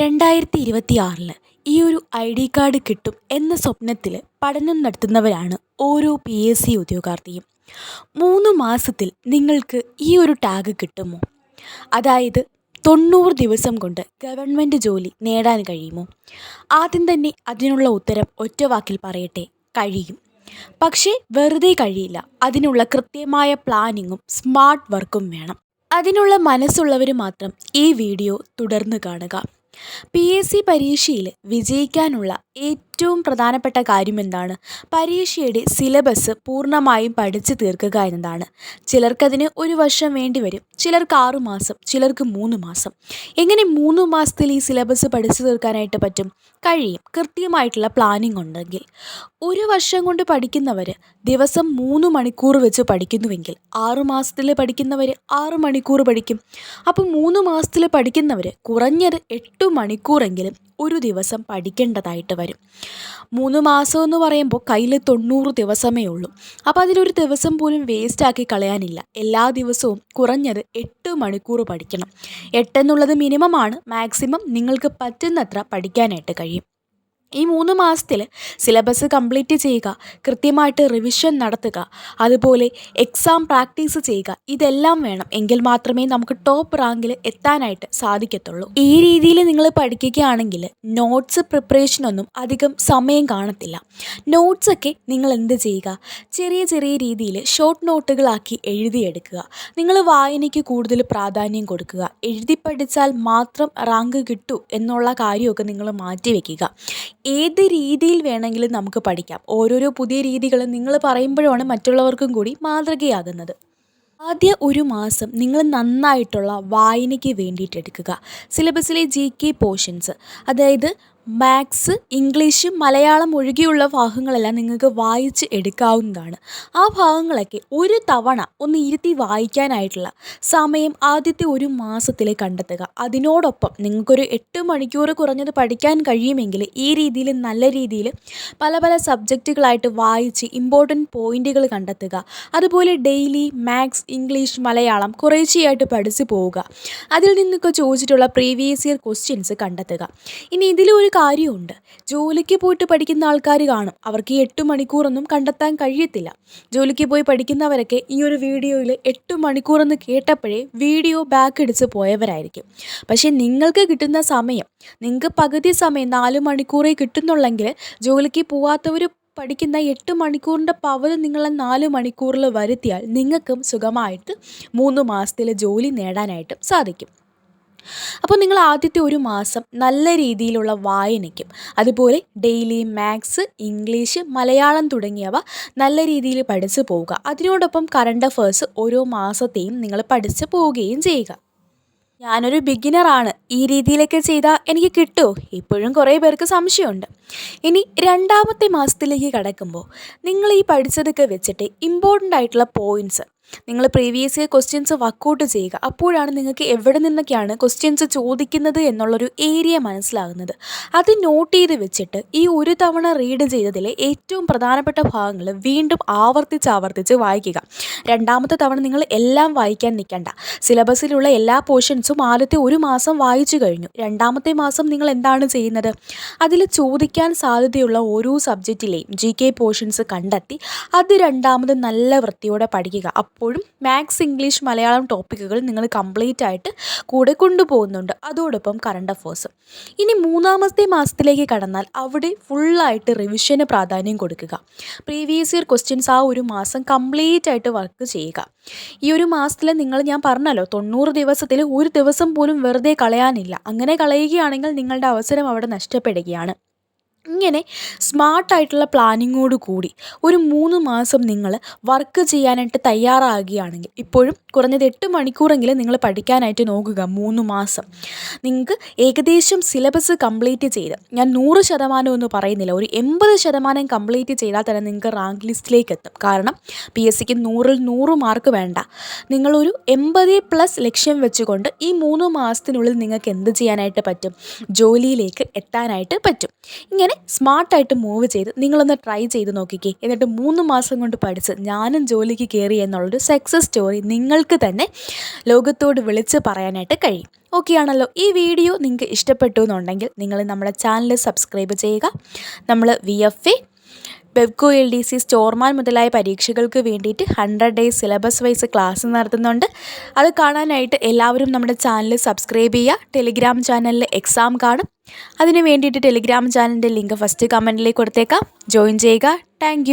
രണ്ടായിരത്തി ഇരുപത്തി ആറിൽ ഈ ഒരു ഐ ഡി കാർഡ് കിട്ടും എന്ന സ്വപ്നത്തിൽ പഠനം നടത്തുന്നവരാണ് ഓരോ പി എസ് സി ഉദ്യോഗാർത്ഥിയും. മൂന്ന് മാസത്തിൽ നിങ്ങൾക്ക് ഈ ഒരു ടാഗ് കിട്ടുമോ? അതായത് തൊണ്ണൂറ് ദിവസം കൊണ്ട് ഗവൺമെന്റ് ജോലി നേടാൻ കഴിയുമോ? ആദ്യം തന്നെ അതിനുള്ള ഉത്തരം ഒറ്റ വാക്കിൽ പറയട്ടെ കഴിയും. പക്ഷേ വെറുതെ കഴിയില്ല അതിനുള്ള കൃത്യമായ പ്ലാനിങ്ങും സ്മാർട്ട് വർക്കും വേണം. അതിനുള്ള മനസ്സുള്ളവർ മാത്രം ഈ വീഡിയോ തുടർന്ന് കാണുക. പി എസ് സി പരീക്ഷയിൽ വിജയിക്കാനുള്ള ഏറ്റവും പ്രധാനപ്പെട്ട കാര്യം എന്താണ് പരീക്ഷയുടെ സിലബസ് പൂർണമായും പഠിച്ചു തീർക്കുക എന്നതാണ്. ചിലർക്കതിന് ഒരു വർഷം വേണ്ടി വരും. ചിലർക്ക് ആറ് മാസം ചിലർക്ക് മൂന്ന് മാസം. എങ്ങനെ മൂന്ന് മാസത്തിൽ ഈ സിലബസ് പഠിച്ചു തീർക്കാനായിട്ട് പറ്റും? കഴിയും. കൃത്യമായിട്ടുള്ള പ്ലാനിംഗ് ഉണ്ടെങ്കിൽ. ഒരു വർഷം കൊണ്ട് പഠിക്കുന്നവർ ദിവസം മൂന്ന് മണിക്കൂർ വെച്ച് പഠിക്കുന്നുവെങ്കിൽ ആറ് മാസത്തിൽ പഠിക്കുന്നവർ ആറ് മണിക്കൂർ പഠിക്കും. അപ്പോൾ മൂന്ന് മാസത്തിൽ പഠിക്കുന്നവർ കുറഞ്ഞത് എട്ട് മണിക്കൂറെങ്കിലും ഒരു ദിവസം പഠിക്കേണ്ടതായിട്ട് വരും. മൂന്ന് മാസം എന്ന് പറയുമ്പോൾ കയ്യിൽ തൊണ്ണൂറ് ദിവസമേ ഉള്ളൂ. അപ്പോൾ അതിലൊരു ദിവസം പോലും വേസ്റ്റാക്കി കളയാനില്ല. എല്ലാ ദിവസവും കുറഞ്ഞത് എട്ട് മണിക്കൂർ പഠിക്കണം. എട്ടെന്നുള്ളത് മിനിമമാണ് മാക്സിമം നിങ്ങൾക്ക് പറ്റുന്നത്ര പഠിക്കാനായിട്ട് കഴിയും. ഈ മൂന്ന് മാസത്തിൽ സിലബസ് കംപ്ലീറ്റ് ചെയ്യുക കൃത്യമായിട്ട് റിവിഷൻ നടത്തുക അതുപോലെ എക്സാം പ്രാക്ടീസ് ചെയ്യുക ഇതെല്ലാം വേണം. എങ്കിൽ മാത്രമേ നമുക്ക് ടോപ്പ് റാങ്കിൽ എത്താനായിട്ട് സാധിക്കത്തുള്ളൂ. ഈ രീതിയിൽ നിങ്ങൾ പഠിക്കുകയാണെങ്കിൽ നോട്ട്സ് പ്രിപ്പറേഷനൊന്നും അധികം സമയം കാണത്തില്ല. നോട്ട്സൊക്കെ നിങ്ങൾ എന്ത് ചെയ്യുക? ചെറിയ ചെറിയ രീതിയിൽ ഷോർട്ട് നോട്ടുകളാക്കി എഴുതിയെടുക്കുക. നിങ്ങൾ വായനയ്ക്ക് കൂടുതൽ പ്രാധാന്യം കൊടുക്കുക. എഴുതി പഠിച്ചാൽ മാത്രം റാങ്ക് കിട്ടൂ എന്നുള്ള കാര്യമൊക്കെ നിങ്ങൾ മാറ്റി വയ്ക്കുക ഏത് രീതിയിൽ വേണമെങ്കിലും നമുക്ക് പഠിക്കാം. ഓരോരോ പുതിയ രീതികൾ നിങ്ങൾ പറയുമ്പോഴാണ് മറ്റുള്ളവർക്കും കൂടി മാതൃകയാകുന്നത്. ആദ്യ ഒരു മാസം നിങ്ങൾ നന്നായിട്ടുള്ള വായനയ്ക്ക് വേണ്ടിയിട്ട് എടുക്കുക. സിലബസിലെ ജി കെ പോർഷൻസ് അതായത് മാത്സ് ഇംഗ്ലീഷ് മലയാളം ഒഴികെയുള്ള ഭാഗങ്ങളെല്ലാം നിങ്ങൾക്ക് വായിച്ച് എടുക്കാവുന്നതാണ്. ആ ഭാഗങ്ങളൊക്കെ ഒരു തവണ ഒന്ന് ഇരുത്തി വായിക്കാനായിട്ടുള്ള സമയം ആദ്യത്തെ ഒരു മാസത്തിൽ കണ്ടെത്തുക. അതിനോടൊപ്പം നിങ്ങൾക്കൊരു എട്ട് മണിക്കൂർ കുറഞ്ഞത് പഠിക്കാൻ കഴിയുമെങ്കിൽ ഈ രീതിയിൽ നല്ല രീതിയിൽ പല പല സബ്ജക്റ്റുകളായിട്ട് വായിച്ച് ഇമ്പോർട്ടന്റ് പോയിന്റുകൾ കണ്ടെത്തുക. അതുപോലെ ഡെയിലി മാത്സ് ഇംഗ്ലീഷ് മലയാളം കുറേശ്ശെയായിട്ട് പഠിച്ചു പോവുക. അതിൽ നിന്നൊക്കെ ചോദിച്ചിട്ടുള്ള പ്രീവിയസ് ഇയർ ക്വസ്റ്റ്യൻസ് കണ്ടെത്തുക. ഇനി ഇതിലൊരു കാര്യമുണ്ട്. ജോലിക്ക് പോയിട്ട് പഠിക്കുന്ന ആൾക്കാർ കാണും. അവർക്ക് ഈ എട്ട് മണിക്കൂറൊന്നും കണ്ടെത്താൻ കഴിയത്തില്ല. ജോലിക്ക് പോയി പഠിക്കുന്നവരൊക്കെ ഈ ഒരു വീഡിയോയിൽ എട്ട് മണിക്കൂറെന്ന് കേട്ടപ്പോഴേ വീഡിയോ ബാക്ക് അടിച്ച് പോയവരായിരിക്കും. പക്ഷേ നിങ്ങൾക്ക് കിട്ടുന്ന സമയം നിങ്ങൾക്ക് പകുതി സമയം നാല് മണിക്കൂറേ കിട്ടുന്നുള്ളെങ്കിൽ ജോലിക്ക് പോവാത്തവർ പഠിക്കുന്ന എട്ട് മണിക്കൂറിന്റെ പവർ നിങ്ങളെ നാല് മണിക്കൂറിൽ വരുത്തിയാൽ നിങ്ങൾക്കും സുഖമായിട്ട് മൂന്ന് മാസത്തിൽ ജോലി നേടാനായിട്ടും സാധിക്കും. അപ്പോൾ നിങ്ങൾ ആദ്യത്തെ ഒരു മാസം നല്ല രീതിയിലുള്ള വായനയ്ക്കും അതുപോലെ ഡെയിലി മാത്സ് ഇംഗ്ലീഷ് മലയാളം തുടങ്ങിയവ നല്ല രീതിയിൽ പഠിച്ചു പോവുക. അതിനോടൊപ്പം കറണ്ട് അഫേഴ്സ് ഓരോ മാസത്തെയും നിങ്ങൾ പഠിച്ചു പോവുകയും ചെയ്യുക. ഞാനൊരു ബിഗിനറാണ് ഈ രീതിയിലൊക്കെ ചെയ്താൽ എനിക്ക് കിട്ടുമോ ഇപ്പോഴും കുറേ പേർക്ക് സംശയമുണ്ട്. ഇനി രണ്ടാമത്തെ മാസത്തിലേക്ക് കടക്കുമ്പോൾ നിങ്ങൾ ഈ പഠിച്ചതൊക്കെ വെച്ചിട്ട് ഇമ്പോർട്ടന്റ് ആയിട്ടുള്ള പോയിന്റ്സ് നിങ്ങൾ പ്രീവിയസ് ഇയർ ക്വസ്റ്റ്യൻസ് വർക്കൗട്ട് ചെയ്യുക. അപ്പോഴാണ് നിങ്ങൾക്ക് എവിടെ നിന്നൊക്കെയാണ് ക്വസ്റ്റ്യൻസ് ചോദിക്കുന്നത് എന്നുള്ളൊരു ഏരിയ മനസ്സിലാകുന്നത്. അത് നോട്ട് ചെയ്ത് വെച്ചിട്ട് ഈ ഒരു തവണ റീഡ് ചെയ്തതിലെ ഏറ്റവും പ്രധാനപ്പെട്ട ഭാഗങ്ങൾ വീണ്ടും ആവർത്തിച്ച് ആവർത്തിച്ച് വായിക്കുക. രണ്ടാമത്തെ തവണ നിങ്ങൾ എല്ലാം വായിക്കാൻ നിൽക്കണ്ട. സിലബസിലുള്ള എല്ലാ പോർഷൻസും ആദ്യത്തെ ഒരു മാസം വായിച്ചു കഴിഞ്ഞു. രണ്ടാമത്തെ മാസം നിങ്ങൾ എന്താണ് ചെയ്യുന്നത്? അതിൽ ചോദിക്കാൻ സാധ്യതയുള്ള ഓരോ സബ്ജക്റ്റിലെയും ജി കെ പോർഷൻസ് കണ്ടെത്തി അത് രണ്ടാമത് നല്ല വൃത്തിയോടെ പഠിക്കുക. അപ്പോഴും മാത്സ് ഇംഗ്ലീഷ് മലയാളം ടോപ്പിക്കുകൾ നിങ്ങൾ കംപ്ലീറ്റ് ആയിട്ട് കൂടെ കൊണ്ടുപോകുന്നുണ്ട്. അതോടൊപ്പം കറണ്ട് അഫേഴ്സ് ഇനി മൂന്നാമത്തെ മാസത്തിലേക്ക് കടന്നാൽ അവിടെ ഫുള്ളായിട്ട് റിവിഷന് പ്രാധാന്യം കൊടുക്കുക. പ്രീവിയസ് ഇയർ ക്വസ്റ്റ്യൻസ് ആ ഒരു മാസം കംപ്ലീറ്റ് ആയിട്ട് വർക്ക് ചെയ്യുക. ഈ ഒരു മാസത്തിൽ നിങ്ങൾ ഞാൻ പറഞ്ഞല്ലോ തൊണ്ണൂറ് ദിവസത്തിൽ ഒരു ദിവസം പോലും വെറുതെ കളയാനില്ല. അങ്ങനെ കളയുകയാണെങ്കിൽ നിങ്ങളുടെ അവസരം അവിടെ നഷ്ടപ്പെടുകയാണ്. ഇങ്ങനെ സ്മാർട്ടായിട്ടുള്ള പ്ലാനിങ്ങോട് കൂടി ഒരു മൂന്ന് മാസം നിങ്ങൾ വർക്ക് ചെയ്യാനായിട്ട് തയ്യാറാകുകയാണെങ്കിൽ ഇപ്പോഴും കുറഞ്ഞത് എട്ട് മണിക്കൂറെങ്കിലും നിങ്ങൾ പഠിക്കാനായിട്ട് നോക്കുക മൂന്ന് മാസം. നിങ്ങൾക്ക് ഏകദേശം സിലബസ് കംപ്ലീറ്റ് ചെയ്ത് ഞാൻ നൂറ് ശതമാനം എന്ന് പറയുന്നില്ല ഒരു എൺപത് ശതമാനം കംപ്ലീറ്റ് ചെയ്താൽ തന്നെ നിങ്ങൾക്ക് റാങ്ക് ലിസ്റ്റിലേക്ക് എത്തും. കാരണം പി എസ് സിക്ക് നൂറിൽ നൂറ് മാർക്ക് വേണ്ട. നിങ്ങളൊരു എൺപത് പ്ലസ് ലക്ഷ്യം വെച്ചുകൊണ്ട് ഈ മൂന്ന് മാസത്തിനുള്ളിൽ നിങ്ങൾക്ക് എന്ത് ചെയ്യാനായിട്ട് പറ്റും? ജോലിയിലേക്ക് എത്താനായിട്ട് പറ്റും. ഇങ്ങനെ അങ്ങനെ സ്മാർട്ടായിട്ട് മൂവ് ചെയ്ത് നിങ്ങളൊന്ന് ട്രൈ ചെയ്ത് നോക്കിക്കേ. എന്നിട്ട് മൂന്ന് മാസം കൊണ്ട് പഠിച്ച് ഞാനും ജോലിക്ക് കയറി എന്നുള്ളൊരു സക്സസ് സ്റ്റോറി നിങ്ങൾക്ക് തന്നെ ലോകത്തോട് വിളിച്ച് പറയാനായിട്ട് കഴിയും. ഓക്കെ ആണല്ലോ? ഈ വീഡിയോ നിങ്ങൾക്ക് ഇഷ്ടപ്പെട്ടു എന്നുണ്ടെങ്കിൽ നിങ്ങൾ നമ്മുടെ ചാനൽ സബ്സ്ക്രൈബ് ചെയ്യുക. നമ്മൾ V F A Bevco L D C storeman മുതലായ പരീക്ഷകൾക്ക് വേണ്ടിയിട്ട് hundred days syllabus wise class നടത്തുന്നുണ്ട്. അത് കാണാനായിട്ട് എല്ലാവരും നമ്മുടെ ചാനൽ സബ്സ്ക്രൈബ് ചെയ്യുക. ടെലിഗ്രാം ചാനലിൽ എക്സാം കാണും. അതിന് വേണ്ടിയിട്ട് ടെലിഗ്രാം ചാനലിന്റെ ലിങ്ക് ഫസ്റ്റ് കമന്റിലേക്ക് കൊടുത്തേക്കാം. ജോയിൻ ചെയ്യുക. താങ്ക്